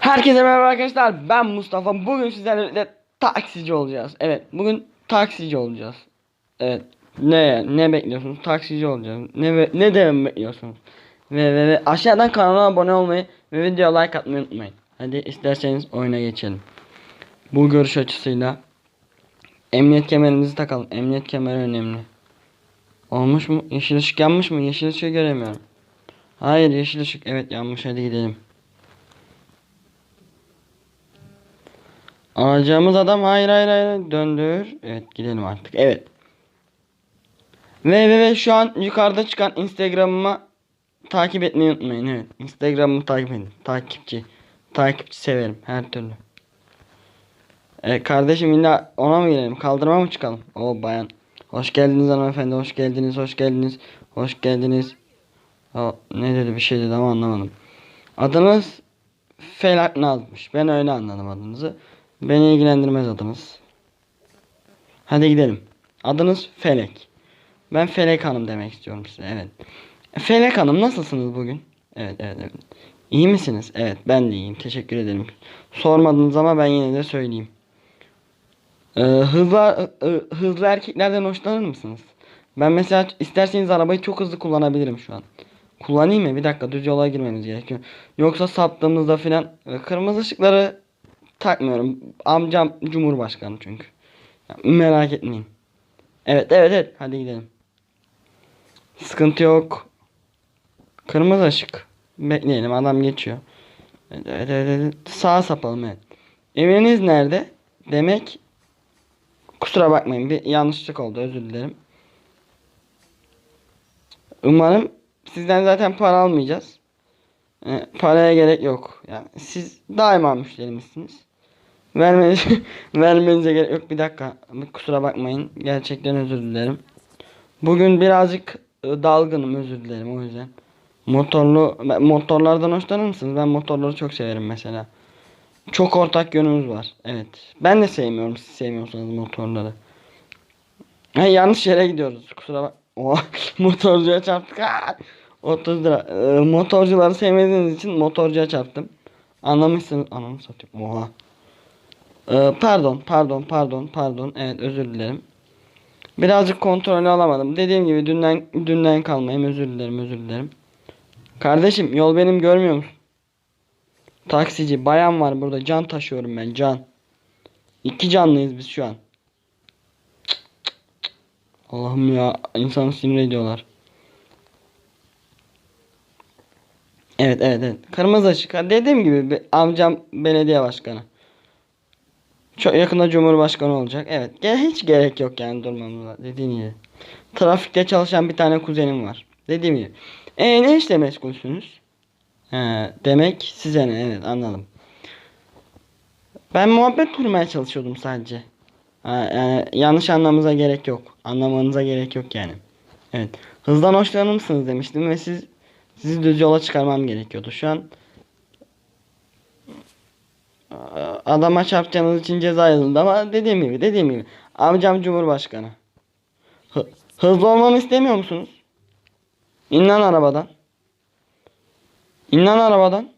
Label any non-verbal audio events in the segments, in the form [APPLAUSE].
Herkese merhaba arkadaşlar. Ben Mustafa. Bugün sizlerle taksici olacağız. Evet, bugün taksici olacağız. Evet. Ne ne bekliyorsunuz? Taksici olacağız. Ne ne demem bekliyorsunuz? Ve, ve, ve aşağıdan kanala abone olmayı ve videoya like atmayı unutmayın. Hadi isterseniz oyuna geçelim. Bu görüş açısıyla emniyet kemerimizi takalım. Emniyet kemeri önemli. Olmuş mu? Yeşil ışık yanmış mı? Yeşil ışığı göremiyorum. Hayır yeşil ışık. Evet yanmış. Hadi gidelim. Alacağımız adam hayır hayır hayır döndür. Evet gidelim artık. Evet. Ve ve ve şu an yukarıda çıkan Instagram'ıma takip etmeyi unutmayın. Evet. Instagram'ımı takip edin. Takipçi. Takipçi severim her türlü. Evet kardeşim illa ona mı girelim? Kaldırıma mı çıkalım? O bayan. Hoş geldiniz hanımefendi. Hoş geldiniz. Hoş geldiniz. Hoş geldiniz. O, ne dedi bir şey dedi ama anlamadım. Adınız Felak Naz'mış. Ben öyle anladım adınızı. Beni ilgilendirmez adınız. Hadi gidelim. Adınız Felek. Ben Felek Hanım demek istiyorum size. Evet. Felek Hanım nasılsınız bugün? Evet evet evet. İyi misiniz? Evet ben de iyiyim. Teşekkür ederim. Sormadınız ama ben yine de söyleyeyim. Ee, hızlı, e, hızlı erkeklerden hoşlanır mısınız? Ben mesela isterseniz arabayı çok hızlı kullanabilirim şu an. Kullanayım mı? Bir dakika düz yola girmemiz gerekiyor. Yoksa saptığımızda filan e, kırmızı ışıkları takmıyorum. Amcam Cumhurbaşkanı çünkü. Merak etmeyin. Evet evet evet hadi gidelim. Sıkıntı yok. Kırmızı ışık. Bekleyelim adam geçiyor. Evet evet. evet. Sağa sapalım evet. Eviniz nerede? Demek kusura bakmayın bir yanlışlık oldu özür dilerim. Umarım sizden zaten para almayacağız. E, paraya gerek yok. Yani siz daima müşterimizsiniz. Vermeniz, [LAUGHS] vermenize gerek yok. Bir dakika. Kusura bakmayın. Gerçekten özür dilerim. Bugün birazcık e, dalgınım özür dilerim o yüzden. Motorlu motorlardan hoşlanır mısınız? Ben motorları çok severim mesela. Çok ortak yönümüz var. Evet. Ben de sevmiyorum siz sevmiyorsanız motorları. Ha, yanlış yere gidiyoruz. Kusura bak. [LAUGHS] Oha, motorcuya çarptık. Aa! 30 lira. Ee, motorcuları sevmediğiniz için motorcuya çarptım. Anlamışsınız. Anamı satayım. Oha. Ee, pardon, pardon, pardon, pardon. Evet, özür dilerim. Birazcık kontrolü alamadım. Dediğim gibi dünden dünden kalmayayım. Özür dilerim, özür dilerim. Kardeşim, yol benim görmüyor musun? Taksici, bayan var burada. Can taşıyorum ben, can. İki canlıyız biz şu an. Allah'ım ya, insanı sinir ediyorlar. Evet evet evet. Kırmızı ışık. Dediğim gibi amcam belediye başkanı. Çok yakında cumhurbaşkanı olacak. Evet. Ge- hiç gerek yok yani durmamıza. Dediğim gibi. Trafikte çalışan bir tane kuzenim var. Dediğim gibi. E ne işle meşgulsünüz? He, demek size ne? Evet anladım. Ben muhabbet kurmaya çalışıyordum sadece. Ha, yani yanlış anlamamıza gerek yok. Anlamanıza gerek yok yani. Evet. Hızdan hoşlanır mısınız demiştim ve siz sizi düz yola çıkarmam gerekiyordu. Şu an adama çarpacağınız için ceza yazıldı ama dediğim gibi dediğim gibi amcam cumhurbaşkanı. Hı- hızlı olmamı istemiyor musunuz? İn lan arabadan. İn lan arabadan.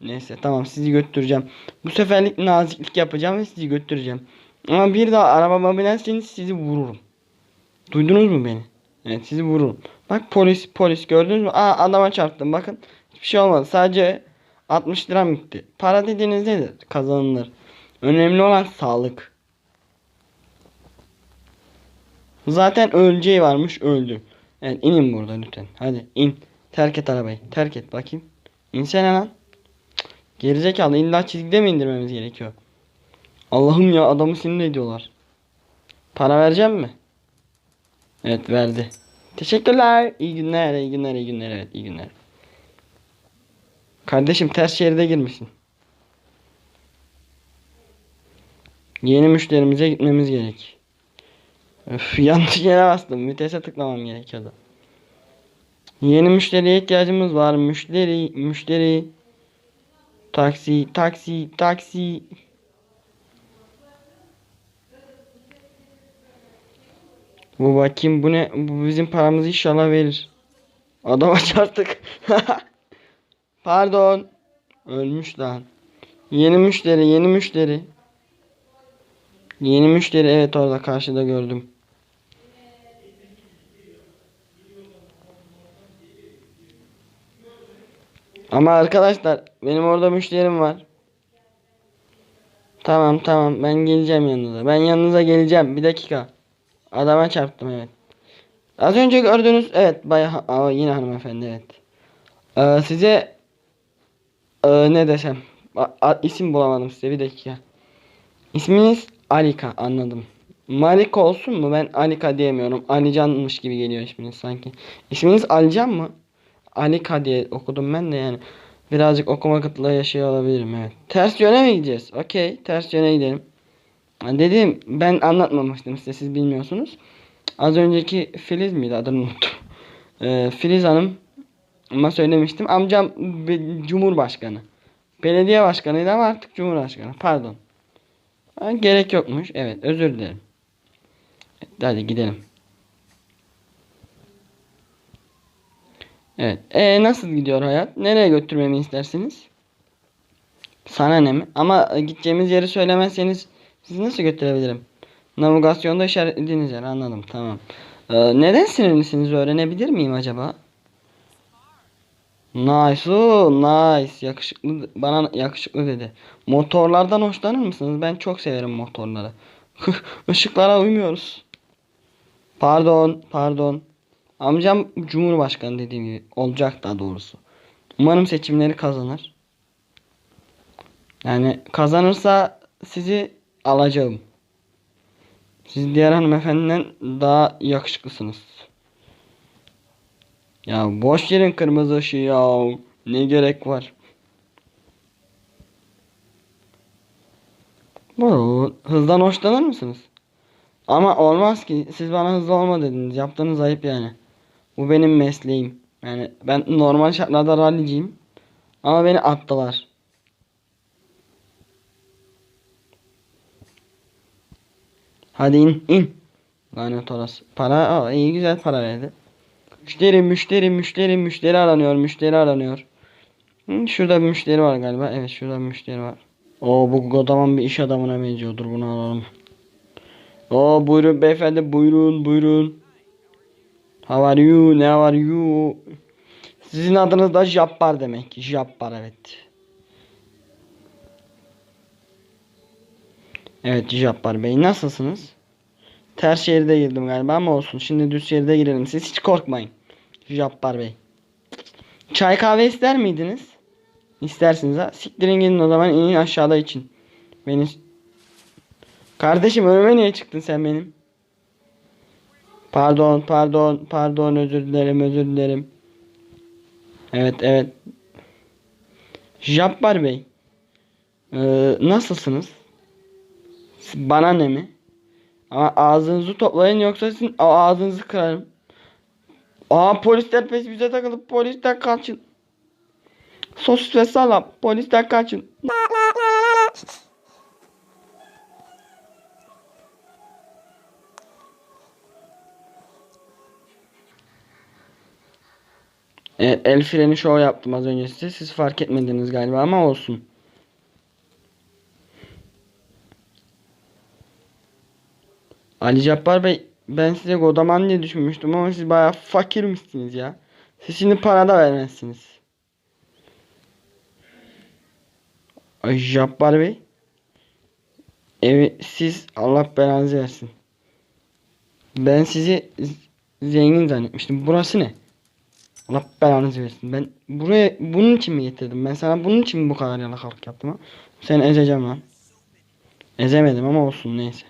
Neyse tamam sizi götüreceğim. Bu seferlik naziklik yapacağım ve sizi götüreceğim. Ama bir daha arabama binerseniz sizi vururum. Duydunuz mu beni? Evet sizi vururum. Bak polis polis gördünüz mü? Aa adama çarptım bakın. Hiçbir şey olmadı. Sadece 60 liram gitti. Para dediğiniz nedir? Kazanılır. Önemli olan sağlık. Zaten öleceği varmış öldü. Evet inin burada lütfen. Hadi in. Terk et arabayı. Terk et bakayım. İnsene lan. Cık, Gerizekalı illa çizgide mi indirmemiz gerekiyor? Allah'ım ya adamı sinir ediyorlar. Para vereceğim mi? Evet verdi. Teşekkürler. İyi günler, iyi günler, iyi günler. Evet, iyi günler. Kardeşim ters şeride girmişsin. Yeni müşterimize gitmemiz gerek. Öf, [LAUGHS] yanlış yere bastım. Vitese tıklamam gerekiyordu. Yeni müşteriye ihtiyacımız var. Müşteri, müşteri. Taksi, taksi, taksi. Bu bakayım bu ne? Bu bizim paramızı inşallah verir. Adama [LAUGHS] çarptık. [LAUGHS] Pardon. Ölmüş lan. Yeni müşteri, yeni müşteri. Yeni müşteri evet orada karşıda gördüm. Ama arkadaşlar benim orada müşterim var. Tamam tamam ben geleceğim yanınıza. Ben yanınıza geleceğim. Bir dakika. Adama çarptım evet. Az önce gördünüz evet bayağı yine hanımefendi evet. Ee, size ee, ne desem A- a- isim bulamadım size bir dakika. İsminiz Alika anladım. Malika olsun mu? Ben Alika diyemiyorum. Alicanmış gibi geliyor isminiz sanki. İsminiz Alican mı? Alika diye okudum ben de yani. Birazcık okuma kıtlığı yaşıyor olabilirim evet. Ters yöne mi gideceğiz? Okey ters yöne gidelim. Ha, Dediğim ben anlatmamıştım size siz bilmiyorsunuz. Az önceki Filiz miydi adını unuttum. Ee, Filiz Hanım ama söylemiştim. Amcam Cumhurbaşkanı. Belediye başkanıydı ama artık Cumhurbaşkanı. Pardon. Gerek yokmuş. Evet özür dilerim. Evet, hadi gidelim. Evet. E nasıl gidiyor hayat? Nereye götürmemi istersiniz? Sana ne mi? Ama gideceğimiz yeri söylemezseniz sizi nasıl götürebilirim? Navigasyonda işaretlediğiniz yer anladım tamam. Ee, neden sinirlisiniz öğrenebilir miyim acaba? Nice, oo, nice. Yakışıklı bana yakışıklı dedi. Motorlardan hoşlanır mısınız? Ben çok severim motorları. [LAUGHS] Işıklara uymuyoruz. Pardon, pardon. Amcam Cumhurbaşkanı dediğim gibi olacak daha doğrusu. Umarım seçimleri kazanır. Yani kazanırsa sizi alacağım. Siz diğer hanımefendiden daha yakışıklısınız. Ya boş yerin kırmızı ışığı ya. Ne gerek var? Bu hızdan hoşlanır mısınız? Ama olmaz ki. Siz bana hızlı olma dediniz. Yaptığınız ayıp yani. Bu benim mesleğim. Yani ben normal şartlarda ralliciyim. Ama beni attılar. Hadi in in. Lanet orası. Para aa, iyi güzel para verdi. Müşteri müşteri müşteri müşteri aranıyor müşteri aranıyor. Hı, şurada bir müşteri var galiba. Evet şurada bir müşteri var. O bu kodaman bir iş adamına benziyordur bunu alalım. O buyurun beyefendi buyurun buyurun. How are you? Ne are you? Sizin adınız da Jabbar demek. Jabbar evet. Evet Jabbar Bey nasılsınız? Ters şeride girdim galiba ama olsun. Şimdi düz şeride girelim. Siz hiç korkmayın. Jabbar Bey. Çay kahve ister miydiniz? İstersiniz ha. Siktirin gidin o zaman inin aşağıda için. Beni... Kardeşim önüme niye çıktın sen benim? Pardon pardon pardon özür dilerim özür dilerim. Evet evet. Jabbar Bey. Ee, nasılsınız? Bana ne mi? Ama ağzınızı toplayın yoksa sizin ağzınızı kırarım. Aa polisler peşimize takılıp polisten kaçın. Sosis ve salam polisten kaçın. Evet, el freni show yaptım az önce size. Siz fark etmediniz galiba ama olsun. Ali Cabbar Bey ben size Godaman diye düşünmüştüm ama siz bayağı fakirmişsiniz ya. Siz şimdi para da vermezsiniz. Ay Cabbar Bey. Evi siz Allah belanızı versin. Ben sizi zengin zannetmiştim. Burası ne? Allah belanızı versin. Ben buraya bunun için mi getirdim? Ben sana bunun için mi bu kadar yalakalık yaptım ha? Seni ezeceğim lan. Ezemedim ama olsun neyse.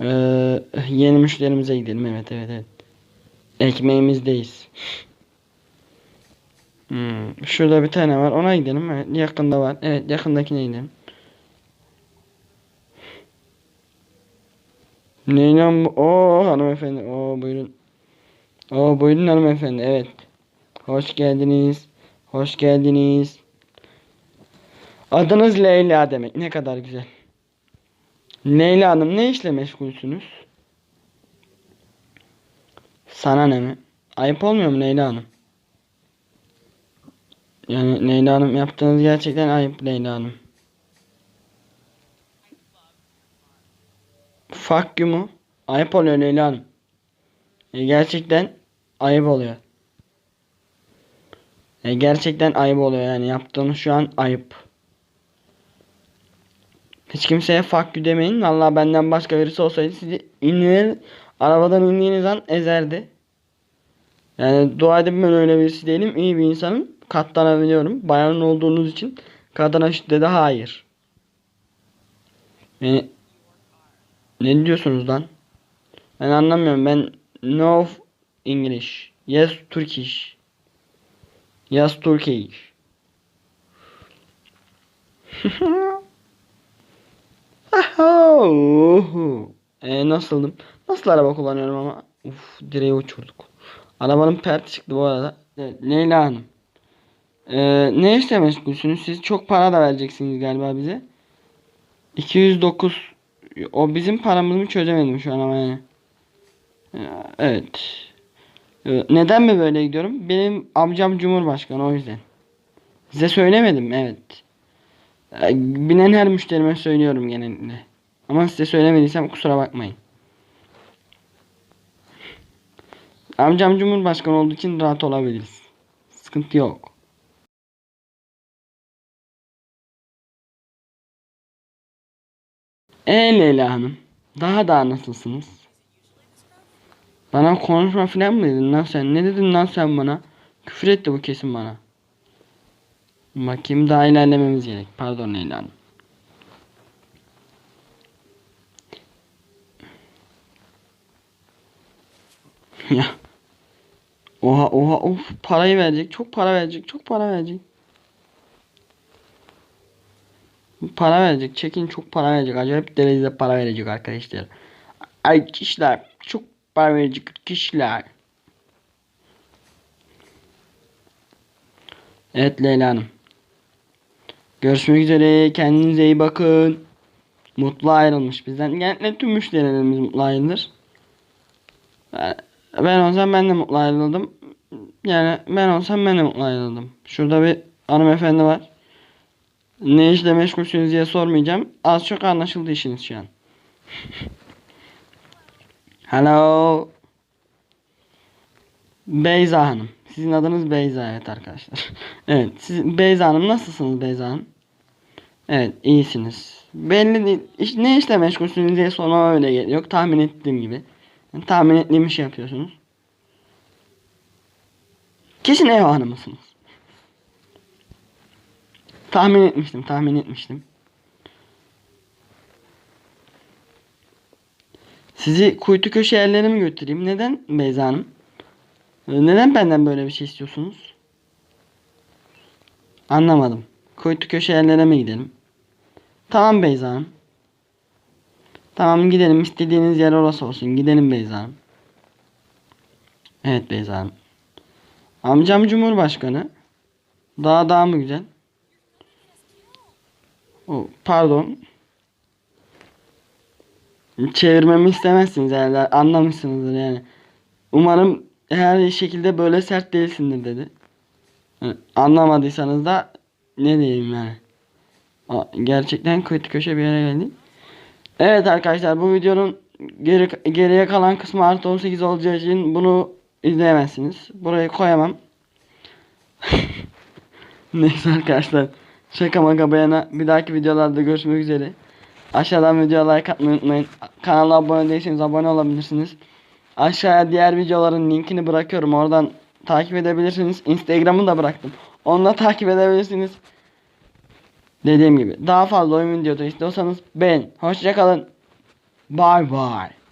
Ee, yeni müşterimize gidelim. Evet evet evet. Ekmeğimizdeyiz. Hmm, şurada bir tane var. Ona gidelim. Evet, yakında var. Evet yakındakine gidelim. Ne lan bu? Oo hanımefendi. Oo buyurun. Oo buyurun hanımefendi. Evet. Hoş geldiniz. Hoş geldiniz. Adınız Leyla demek. Ne kadar güzel. Leyla Hanım ne işle meşgulsünüz? Sana ne mi? Ayıp olmuyor mu Leyla Hanım? Yani Leyla Hanım yaptığınız gerçekten ayıp Leyla Hanım. Fuck you mu? Ayıp oluyor Leyla Hanım. E, gerçekten ayıp oluyor. E, gerçekten ayıp oluyor yani yaptığınız şu an ayıp. Hiç kimseye fuck you demeyin. Vallahi benden başka birisi olsaydı sizi inler arabadan indiğiniz an ezerdi. Yani dua edin ben öyle birisi değilim. İyi bir insanım. Katlanabiliyorum. Bayan olduğunuz için kadına şiddete hayır. Yani ne diyorsunuz lan? Ben anlamıyorum. Ben no English. Yes Turkish. Yes Turkish. [LAUGHS] Oho. E, nasıldım? Nasıl araba kullanıyorum ama? Uf direği uçurduk. Arabanın perti çıktı bu arada. Evet, Leyla Hanım. Ee, ne işle meşgulsünüz? Siz çok para da vereceksiniz galiba bize. 209 o bizim paramızı çözemedim şu an ama yani. Ee, Evet. Ee, Neden mi böyle gidiyorum? Benim amcam Cumhurbaşkanı o yüzden. Size söylemedim evet. Ee, Binen her müşterime söylüyorum genellikle. Ama size söylemediysem kusura bakmayın. Amcam Cumhurbaşkanı olduğu için rahat olabiliriz. Sıkıntı yok. E Leyla Hanım. Daha da nasılsınız? Bana konuşma filan mı dedin lan sen? Ne dedin lan sen bana? Küfür etti bu kesin bana. Bakayım daha ilerlememiz gerek. Pardon Leyla Hanım. Ya. Oha oha of parayı verecek. Çok para verecek. Çok para verecek. Para verecek. Çekin çok para verecek. Acayip derecede para verecek arkadaşlar. Ay kişiler. Çok para verecek kişiler. Evet Leyla Hanım. Görüşmek üzere. Kendinize iyi bakın. Mutlu ayrılmış bizden. Genellikle tüm müşterilerimiz mutlu ayrılır. Ben, olsam ben de mutlu ayrıldım. Yani ben olsam ben de mutlu ayrıldım. Şurada bir hanımefendi var. Ne işle meşgulsünüz diye sormayacağım. Az çok anlaşıldı işiniz şu an. [LAUGHS] Hello. Beyza Hanım. Sizin adınız Beyza evet arkadaşlar. [LAUGHS] evet. Siz Beyza Hanım nasılsınız Beyza Hanım? Evet iyisiniz. Belli değil. İş, ne işle meşgulsünüz diye sonra öyle geliyor. Tahmin ettiğim gibi. Yani tahmin ettiğim işi yapıyorsunuz. Kesin ev hanımısınız. Tahmin etmiştim, tahmin etmiştim. Sizi kuytu köşe yerlere mi götüreyim? Neden Beyza Hanım? Ee, Neden benden böyle bir şey istiyorsunuz? Anlamadım. Kuytu köşe yerlere mi gidelim? Tamam Beyza Hanım. Tamam gidelim. istediğiniz yer orası olsun. Gidelim Beyza Hanım. Evet Beyza Hanım. Amcam Cumhurbaşkanı. Daha daha mı güzel? O, pardon. Çevirmemi istemezsiniz herhalde. Anlamışsınızdır yani. Umarım her şekilde böyle sert değilsindir dedi. Anlamadıysanız da ne diyeyim yani. Gerçekten kötü köşe bir yere geldik. Evet arkadaşlar bu videonun geri, geriye kalan kısmı artı 18 olacağı için bunu izleyemezsiniz. Burayı koyamam. [LAUGHS] Neyse arkadaşlar. Şaka maka bayana bir dahaki videolarda görüşmek üzere. Aşağıdan videoya like atmayı unutmayın. Kanala abone değilseniz abone olabilirsiniz. Aşağıya diğer videoların linkini bırakıyorum. Oradan takip edebilirsiniz. Instagram'ı da bıraktım. Onunla takip edebilirsiniz. Dediğim gibi daha fazla oyun videosu istiyorsanız beğen. Hoşçakalın. Bye bye.